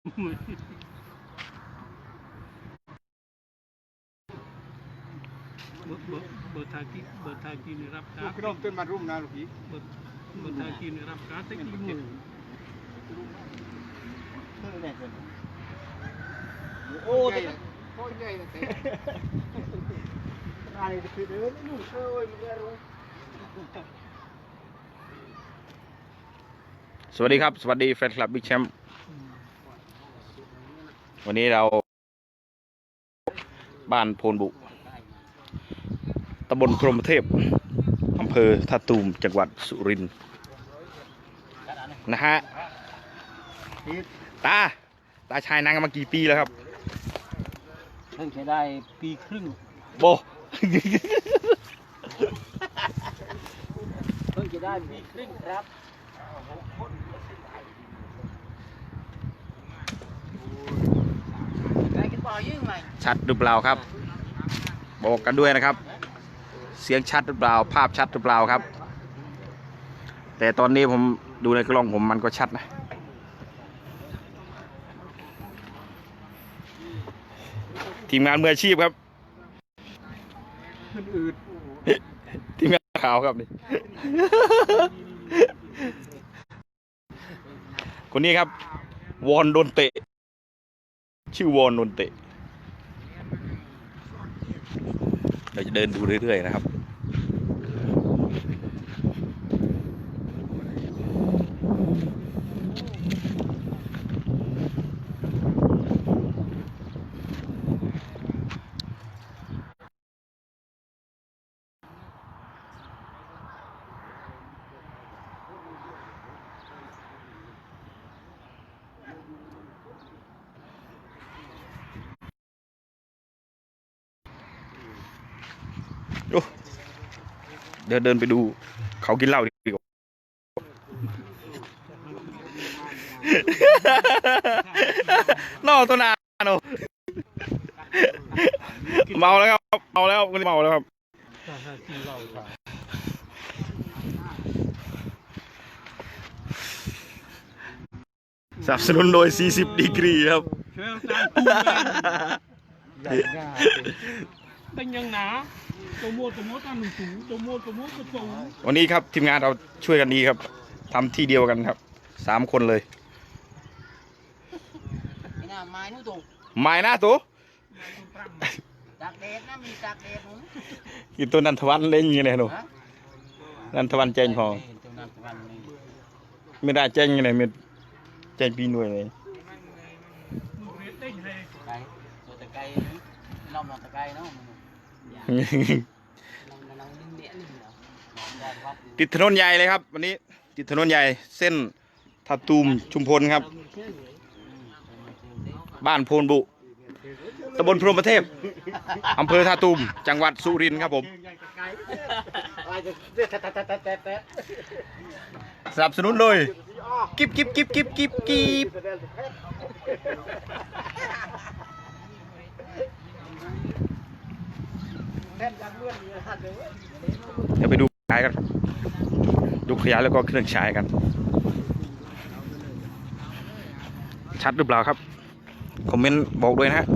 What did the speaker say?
เบอร์เบอร์เบอร์ทากีเบอร์ทากีนี่รับการ์ด Krom tuh marum na lagi. เบอร์เบอร์ทากีนี่รับการ์ดแต่กี่โมง Oh, oh iya iya. Nah, itu itu ini oi mengaruh. สวัสดีครับ สวัสดีแฟนคลับบิ๊กแชมป์ วันนี้เราบ้านโพนบุตำบลพรหมเทพอำเภอท่าตูมจังหวัดสุรินทร์นะฮะตาตาชายนางกันมากี่ปีแล้วครับเพิ่งจะได้ปีครึ่งโบเพิ่งจะได้ปีครึ่งครับได้กินปลายิ่งไหม ชัดหรือเปล่าครับ บอกกันด้วยนะครับ เสียงชัดหรือเปล่า ภาพชัดหรือเปล่าครับ แต่ตอนนี้ผมดูในกล้องผมมันก็ชัดนะทีมงานมืออาชีพครับทีมงานขาวครับนี่คนนี้ครับ วอนโดนเตะ ชื่อวอนโดนเตะ เราจะเดินดูเรื่อยๆนะครับ เดินเดินไปดู เขากินเหล้าดีกว่านอกตัวนาโนเมาแล้วครับเมาแล้วคนนี้เมาแล้วครับถ้าถ้ากินเหล้าครับสนับสนุนโดย 40 ดีกรีครับช่วย เอาตามกูเลยเป็นยังหนาตัวโมตัวโมตามหนุ่มสูงตัวโมตัวโมตัวสูงวันนี้ครับทีมงานเราช่วยกันดีครับทำที่เดียวกันครับสามคนเลยนี่นะไม้นู่นถูกไม้หน้าตัวตากแดดนะมีตากแดดผมกินตัวนันทวันเล่นอยังไงหนูฮะนันทวันเจงพอเห็นตรงนั้นตะวันนี่ไม่ได้เจงยังไงไม่เจงปีหน่วยเลยมึงเรียนได้ไงไก่ตัวตะไคร้ลองลองตะไคร้เนาะมันลอง ลองนิ่งเนี้ยนิ่งเนาะลองได้วัดติดถนนใหญ่เลยครับ วันนี้ ติดถนนใหญ่ เส้นทับตูมชุมพลครับ บ้านโพนบุตำบลพรหมเทพอำเภอท่าตูม จังหวัดสุรินทร์ครับผมสนับสนุนโดยกิบกิบกิบกิบกิบกิบ เดี๋ยวไปดูขายกันดูขยายแล้วก็เครื่องใช้กัน ชัดหรือเปล่าครับ คอมเมนต์บอกด้วยนะฮะ